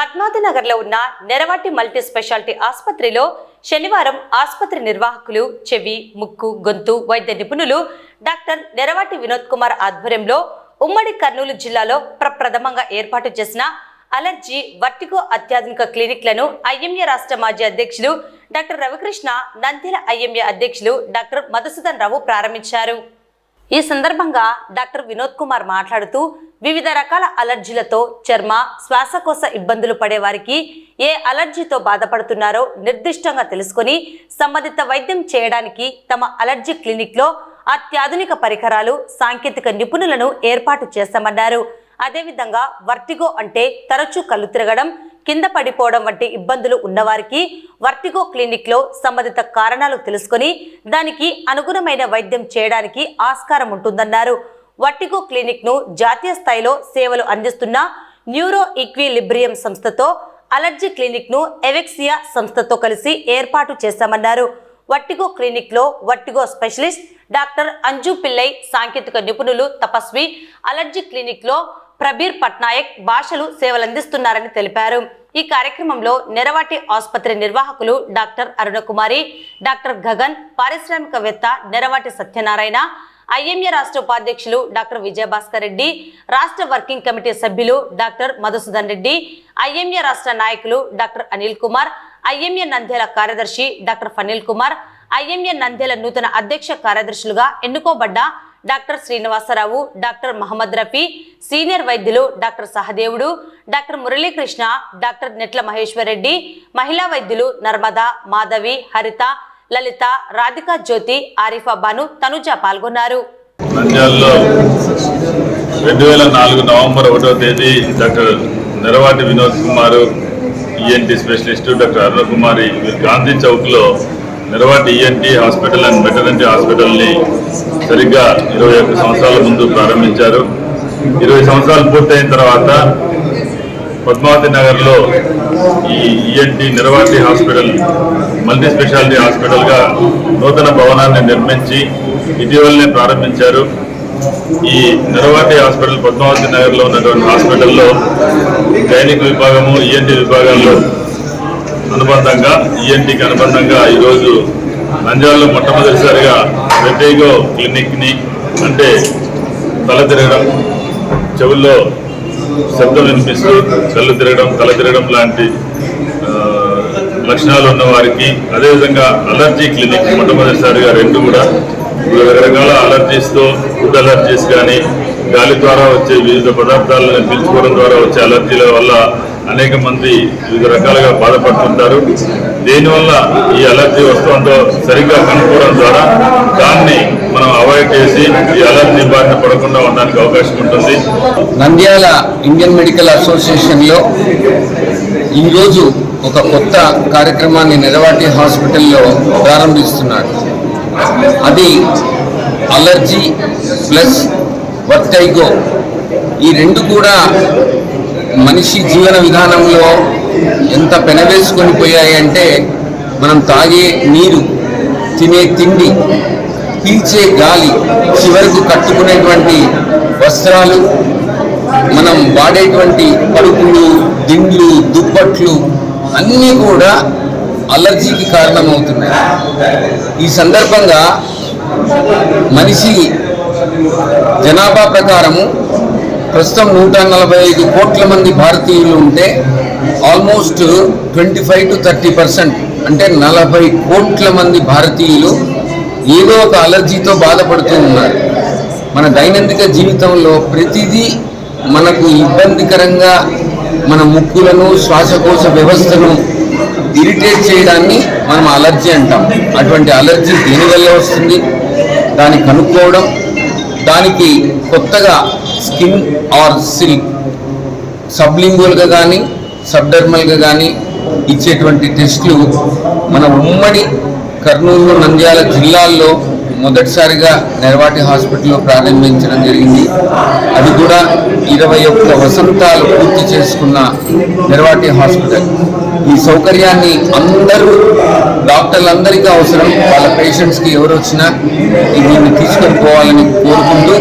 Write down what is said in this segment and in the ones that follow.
పద్మావతి నగర్లో ఉన్న Neravati multi speciality ఆసుపత్రిలో శనివారం ఆసుపత్రి నిర్వాహకులు చెవి ముక్కు గొంతు వైద్య నిపుణులు డాక్టర్ నెరవాటి వినోద్ కుమార్ ఆధ్వర్యంలో ఉమ్మడి కర్నూలు జిల్లాలో ప్రప్రథమంగా ఏర్పాటు చేసిన అలర్జీ వర్టిగో అత్యాధునిక క్లినిక్లను ఐఎంఏ రాష్ట్ర మాజీ అధ్యక్షులు డాక్టర్ రవికృష్ణ నంద్యాల ఐఎంఏ అధ్యక్షులు డాక్టర్ మధుసూదన్ రావు ప్రారంభించారు. ఈ సందర్భంగా డాక్టర్ వినోద్ కుమార్ మాట్లాడుతూ వివిధ రకాల అలర్జీలతో చర్మ శ్వాసకోశ ఇబ్బందులు పడే వారికి ఏ అలర్జీతో బాధపడుతున్నారో నిర్దిష్టంగా తెలుసుకొని సంబంధిత వైద్యం చేయడానికి తమ అలర్జీ క్లినిక్లో అత్యాధునిక పరికరాలు సాంకేతిక నిపుణులను ఏర్పాటు చేస్తామన్నారు. అదేవిధంగా వర్టిగో అంటే తరచూ కళ్ళు తిరగడం కింద పడిపోవడం వంటి ఇబ్బందులు ఉన్నవారికి వర్టిగో క్లినిక్లో సంబంధిత కారణాలు తెలుసుకొని దానికి అనుగుణమైన వైద్యం చేయడానికి ఆస్కారం ఉంటుందన్నారు. వర్టిగో క్లినిక్ను జాతీయ స్థాయిలో సేవలు అందిస్తున్న న్యూరో ఈక్విలిబ్రియం సంస్థతో అలర్జీ క్లినిక్ను ఎవెక్సియా సంస్థతో కలిసి ఏర్పాటు చేశామన్నారు. Vertigo క్లినిక్లో vertigo specialist doctor Anju Pillai సాంకేతిక నిపుణులు తపస్వి అలర్జీ క్లినిక్లో ప్రబీర్ పట్నాయక్ భాషలు సేవలందిస్తున్నారని తెలిపారు. ఈ కార్యక్రమంలో నెరవాటి ఆసుపత్రి నిర్వాహకులు డాక్టర్ అరుణకుమారి డాక్టర్ గగన్ పారిశ్రామికవేత్త నెరవాటి సత్యనారాయణ ఐఎంఏ రాష్ట్ర ఉపాధ్యక్షులు డాక్టర్ విజయభాస్కర్ రెడ్డి రాష్ట్ర వర్కింగ్ కమిటీ సభ్యులు డాక్టర్ మధుసూదన్ రెడ్డి ఐఎంఏ రాష్ట్ర నాయకులు డాక్టర్ అనిల్ కుమార్ ఐఎంఏ నంద్యాల కార్యదర్శి డాక్టర్ ఫనిల్ కుమార్ ఐఎంఏ నంద్యాల నూతన అధ్యక్ష కార్యదర్శులుగా ఎన్నుకోబడ్డ doctor Srinivasarao doctor Mohammed Rafi senior వైద్యులు doctor Sahadevudu doctor Muralikrishna doctor Netla Maheswarareddy మహిళా వైద్యులు నర్మద మాధవి హరిత లలిత రాధికా జ్యోతి ఆరిఫా బాను తనుజ పాల్గొన్నారు. రెండు వేల నాలుగు నవంబర్ ఒకటో తేదీ doctor Neravati Vinod Kumar ENT specialist doctor Aruna Kumari Gandhi చౌక్లో Neravati ENT hospital and maternity హాస్పిటల్ని సరిగ్గా ఇరవై ఒక్క సంవత్సరాల ముందు ప్రారంభించారు. ఇరవై సంవత్సరాలు పూర్తయిన తర్వాత పద్మావతి నగర్లో ఈ ENT Neravati hospital multi speciality హాస్పిటల్గా నూతన భవనాన్ని నిర్మించి ఇటీవలనే ప్రారంభించారు. ఈ నిరవాటి హాస్పిటల్ పద్మావతి నగర్లో ఉన్నటువంటి హాస్పిటల్లో గైనిక్ విభాగము ఈఎన్టీ విభాగాల్లో అనుబంధంగా ఈఎన్టీకి అనుబంధంగా ఈరోజు నంద్యాలలో మొట్టమొదటిసారిగా వెటేగో క్లినిక్ని అంటే తల తిరగడం చెవుల్లో శబ్దం వినిపిస్తూ కళ్ళు తిరగడం తల తిరగడం లాంటి లక్షణాలు ఉన్న వారికి అదేవిధంగా అలర్జీ క్లినిక్ మొట్టమొదటిసారిగా రెండు కూడా. రకరకాల అలర్జీస్తో ఫుడ్ అలర్జీస్ కానీ గాలి ద్వారా వచ్చే వివిధ పదార్థాలను పీల్చుకోవడం ద్వారా వచ్చే అలర్జీల వల్ల అనేక మంది వివిధ రకాలుగా బాధపడుతుంటారు. దీనివల్ల ఈ అలర్జీ వస్తుందో సరిగ్గా కనుక్కోవడం ద్వారా దాన్ని మనం అవాయిడ్ చేసి ఈ అలర్జీ బారిన పడకుండా ఉండడానికి అవకాశం ఉంటుంది. నంద్యాల ఇండియన్ మెడికల్ అసోసియేషన్లో ఈరోజు ఒక కొత్త కార్యక్రమాన్ని నెరవాటి హాస్పిటల్లో ప్రారంభిస్తున్నారు. అది అలర్జీ ప్లస్ వర్తైగో ఈ రెండు కూడా మనిషి జీవన విధానంలో ఎంత పెనవేసుకొని పోయాయి అంటే మనం తాగే నీరు తినే తిండి పీల్చే గాలి చివరకు కట్టుకునేటువంటి వస్త్రాలు మనం వాడేటువంటి పరుపులు దిండ్లు దుప్పట్లు అన్నీ కూడా అలర్జీకి కారణమవుతున్నాయి. ఈ సందర్భంగా మనిషి జనాభా ప్రకారము ప్రస్తుతం నూట నలభై ఐదు కోట్ల మంది భారతీయులు ఉంటే almost twenty five to thirty percent అంటే నలభై కోట్ల మంది భారతీయులు ఏదో ఒక అలర్జీతో బాధపడుతూ ఉన్నారు. మన దైనందిక జీవితంలో ప్రతిదీ మనకు ఇబ్బందికరంగా మన ముక్కులను శ్వాసకోశ వ్యవస్థను ఇరిటేట్ చేయడాన్ని మనం అలర్జీ అంటాం. అటువంటి అలర్జీ దేనివల్ల వస్తుంది? దాన్ని కనుక్కోవడం దానికి కొత్తగా స్కిన్ ఆర్ సిల్క్ సబ్లింగువల్గా కానీ సబ్డర్మల్గా కానీ ఇచ్చేటువంటి టెస్టులు మన ఉమ్మడి కర్నూలు నంద్యాల జిల్లాల్లో మొదటిసారిగా నెరవాటి హాస్పిటల్లో ప్రారంభించడం జరిగింది. అది కూడా ఇరవై ఒక్క వసంతాలు పూర్తి చేసుకున్న నెరవాటి హాస్పిటల్. ఈ సౌకర్యాన్ని అందరూ డాక్టర్లందరికీ అవసరం. వాళ్ళ పేషెంట్స్కి ఎవరు వచ్చినా దీన్ని తీసుకొని పోవాలని కోరుకుంటూ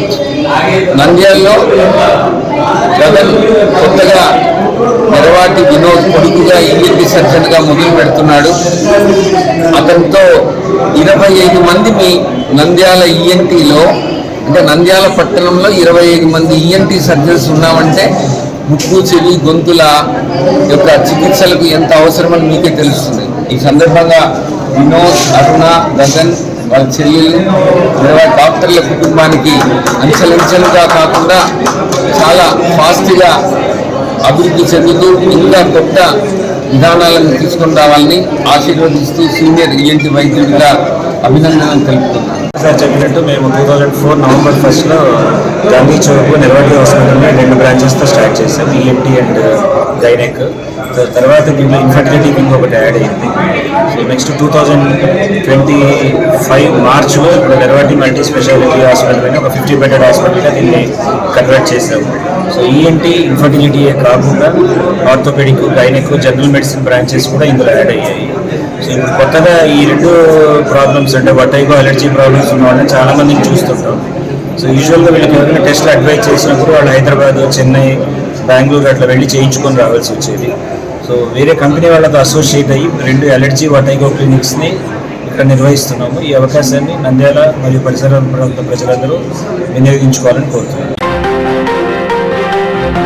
నంద్యాలలో గగన్ కొత్తగా నెరవాటి వినోద్ కొడుకుగా ఈఎన్టీ సర్జన్గా మొదలు పెడుతున్నాడు. అతనితో ఇరవై ఐదు మందిని నంద్యాల ఈఎన్టీలో అంటే నంద్యాల పట్టణంలో ఇరవై ఐదు మంది ఈఎన్టీ సర్జన్స్ ఉన్నామంటే ముక్కు చెవి గొంతుల యొక్క చికిత్సలకు ఎంత అవసరమని మీకే తెలుస్తుంది. ఈ సందర్భంగా వినోద్ అరుణ గగన్ వాళ్ళ చెల్లెళ్ళు లేదా డాక్టర్ల కుటుంబానికి అంచెలంచెలుగా కాకుండా చాలా ఫాస్ట్గా అభివృద్ధి చెందుతూ ఇంకా కొత్త విధానాలను తీసుకుని రావాలని ఆశీర్వదిస్తూ సీనియర్ ఈఎన్టీ వైద్యుడిగా అభినందనలు తెలుపుతున్నాను. సార్ చెప్పినట్టు మేము టూ థౌజండ్ ఫోర్ నవంబర్ ఫస్ట్లో గాంధీ చౌక్ నిర్వాడి హాస్పిటల్లో రెండు బ్రాంచెస్తో స్టార్ట్ చేశాం ఈఎన్టీ అండ్ గైనెక్. తర్వాత దీంట్లో ఇన్ఫర్టిలిటీ వింగ్ ఒకటి యాడ్ అయింది. So next two thousand twenty five మార్చ్లో ఇప్పుడు వెరవాటి మల్టీ స్పెషాలిటీ హాస్పిటల్ అని ఒక ఫిఫ్టీ బెడెడ్ హాస్పిటల్గా దీన్ని కన్వర్ట్ చేశాము సో ఈఎన్టీ ఇన్ఫర్టిలిటీయే కాకుండా orthopaedic gynaec general medicine branches కూడా ఇందులో యాడ్ అయ్యాయి. సో ఇప్పుడు కొత్తగా ఈ రెండు ప్రాబ్లమ్స్ అంటే వటైగో అలర్జీ ప్రాబ్లమ్స్ ఉన్న వాళ్ళని చూస్తుంటాం. సో యూజువల్గా వీళ్ళకి ఎవరైనా టెస్ట్లు అడ్వైజ్ చేసినప్పుడు వాళ్ళు హైదరాబాద్ చెన్నై బెంగళూరు అట్లా వెళ్ళి చేయించుకొని రావాల్సి వచ్చేది. సో వేరే కంపెనీ వాళ్ళతో అసోసియేట్ అయ్యి రెండు ఎలర్జీ వటైగో క్లినిక్స్ని ఇక్కడ నిర్వహిస్తున్నాము. ఈ అవకాశాన్ని నంద్యాల మరియు పరిసర ప్రాంత ప్రజలందరూ వినియోగించుకోవాలని కోరుతున్నాను